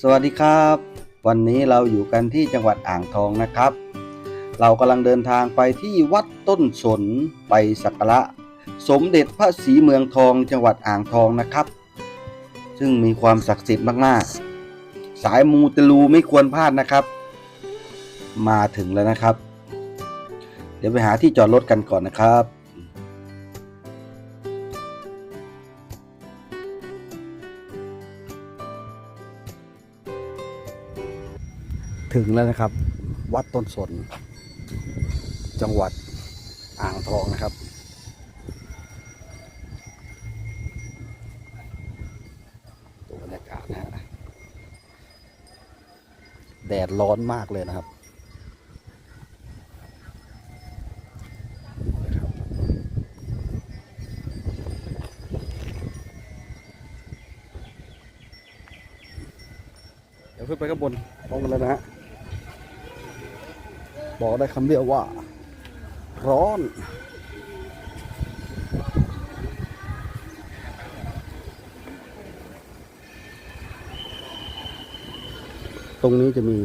สวัสดีครับ วันนี้เราอยู่กันที่จังหวัดอ่างทองนะครับ เรากำลังเดินทางไปที่วัดต้นสนไปสักการะสมเด็จพระศรีเมืองทองจังหวัดอ่างทองนะครับ ซึ่งมีความศักดิ์สิทธิ์มากๆ สายมูเตลูไม่ควรพลาดนะครับ มาถึงแล้วนะครับ เดี๋ยวไปหาที่จอดรถกันก่อนนะครับ ถึงแล้วนะครับ วัดต้นสน จังหวัดอ่างทองนะครับ ตัวบรรยากาศนะฮะแดดร้อนมากเลยนะครับเดี๋ยวขึ้นไปข้างบนพร้อมกันเลยนะฮะ บอกได้คำเดียวว่า ร้อน ตรงนี้จะมี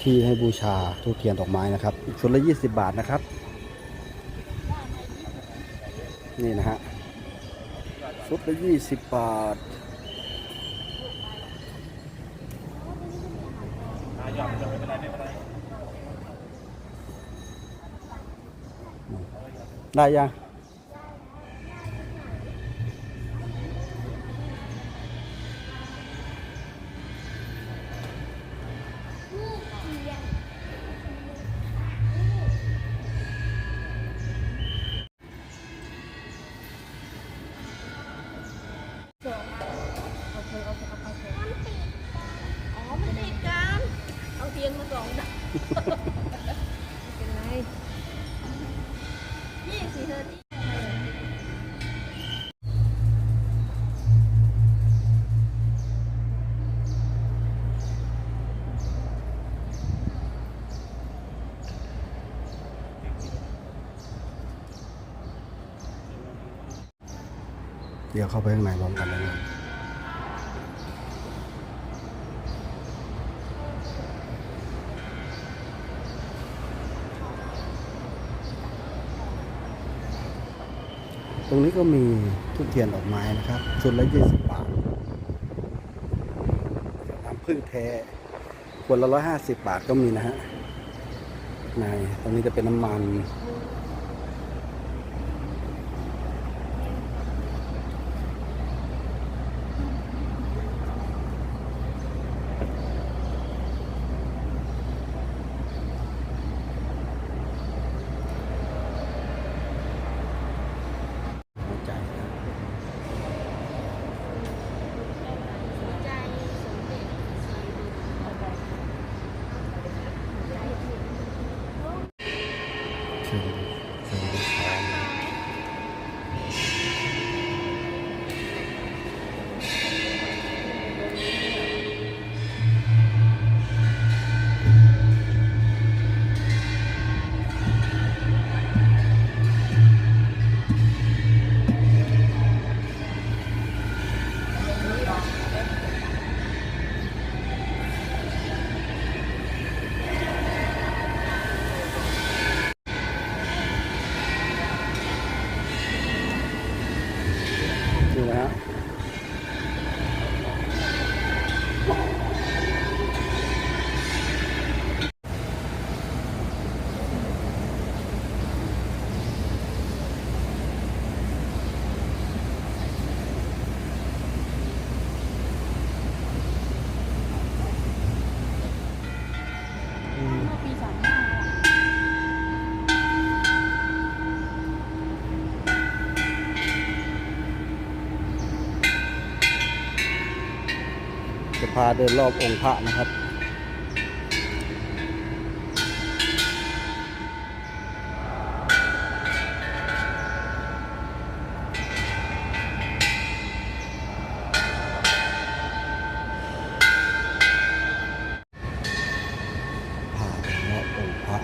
ที่ให้บูชาทูบเทียนดอกไม้นะครับอีกชุดละยี่สิบบาทนะครับ นี่นะฮะชุดละยี่สิบบาท ได้ เดี๋ยวเข้าไปข้างในพร้อมกันเลยนะ รงนี้ก็มีทุกเทียนดอกไม้นะครับชุดละยี่สิบบาทน้ำพึ่งแท้ขวดละร้อยห้าสิบบาทก็มีนะฮะในตรงนี้จะเป็นน้ำมัน หัวใจครับ ใจสมเด็จสีเอาไป เชิ พาเดินรอบองค์พระนะครับ พาเดินรอบองค์พระ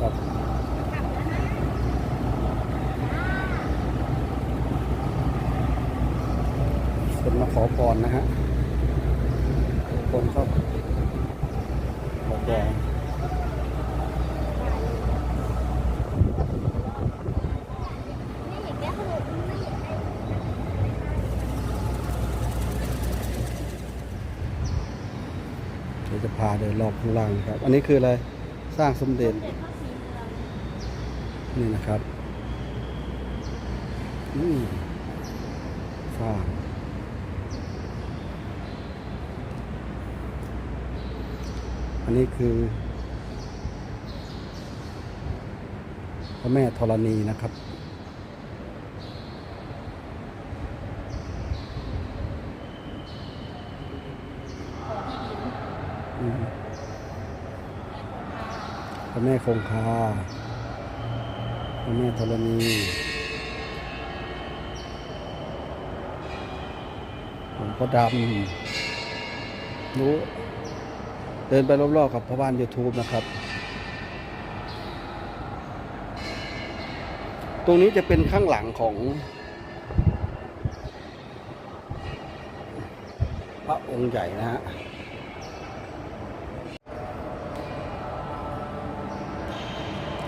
ครับ ขอพ รนะฮะคนก็ขอพรนี่อย่างเงี้ยเขาบอกนี่อย่างจะพาเดินรอบข้างล่างครับ อันนี้คืออะไร สร้างสมเด็จ นี่นะครับอืมสร้าง อั นี้คือพระแม่ธรณีนะครับ พระแม่คงคา พระแม่ธรณีหลวงพ่อดำรู้ เดินไปรอบๆกับพ่อบ้าน YouTube นะครับ ตรงนี้จะเป็นข้างหลังของพระองค์ใหญ่นะฮะ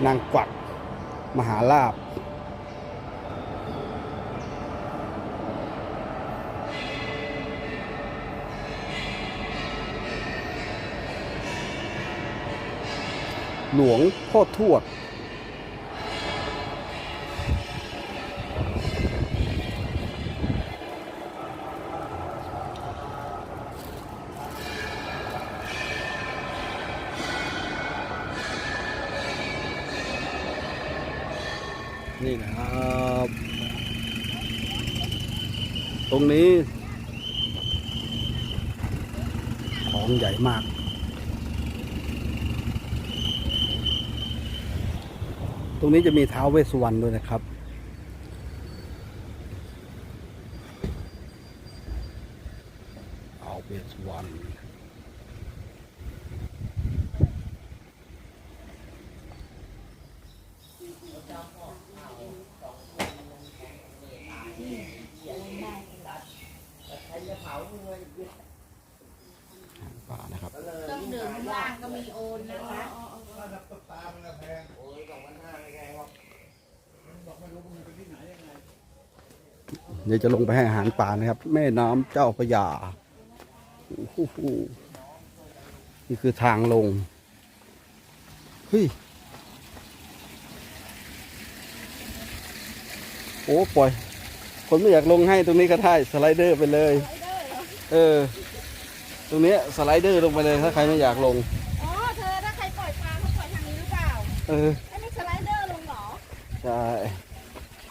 นางกวัก มหาลาบ หลวงพ่อทวด นี่นะครับ ตรงนี้ ของใหญ่มาก ตรงนี้จะมีท้าวเวสสุวรรณด้วยนะครับ ท้าวเวสสุวรรณป่านะครับเครื่องดื่มข้างล่างก็มีโอนนะคะ เดี๋ยวจะลงไปให้อาหารป่านะครับ แม่น้ำเจ้าพระยาโอ้โหนี่คือทางลง เฮ้ย โอ้ปล่อย คนไม่อยากลงให้ตรงนี้ก็ได้สไลเดอร์ไปเลย เออ ตรงนี้สไลเดอร์ลงไปเลยถ้าใครไม่อยากลง เปล่าเออไอ้นี่สไลเดอร์ลงเหรอใช่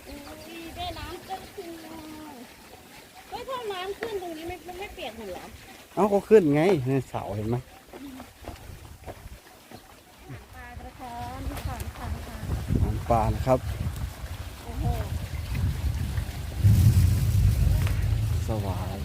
อุ้ยแม่น้ำก็ขึ้นเฮ้ยถ้าน้ำขึ้นตรงนี้ไม่ไม่เปียกเหรอเอ้าก็ขึ้นไงในเสาเห็นไหมปลากระท้อนขังขังขังอาหารป่านะครับ โอ้โห สวาย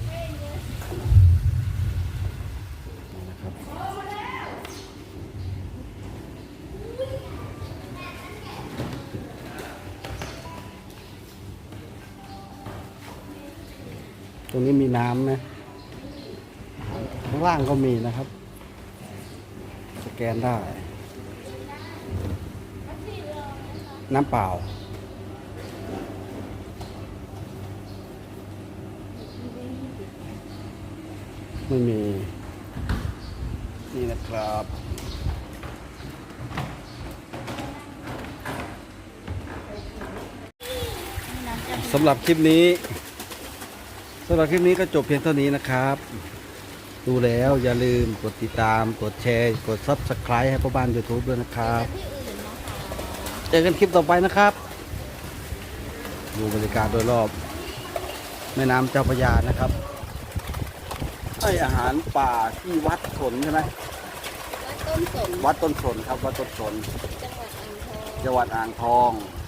ตรงนี้มีน้ำนะข้างล่างก็มีนะครับ สแกนได้ น้ำเปล่า ไม่มี นี่นะครับสำหรับคลิปนี้ำหรับคลิปนี้ก็จบเพียงเท่านี้นะครับ ดูแล้วอย่าลืมกดติดตาม กดแชร์ กด Subscribe ให้พ่อบ้าน YouTube ด้วยนะครับที่อื่นเนาะค่ะเจอกันคลิปต่อไปนะครับ ดูบรรยากาศโดยรอบ แม่น้ำเจ้าพระยานะครับให้อาหารป่าที่วัดสนใช่ไหมวัดต้นสนวัดต้นสนครับ วัดต้นสนจังหวัดอ่างทองจังหวัดอ่างทอง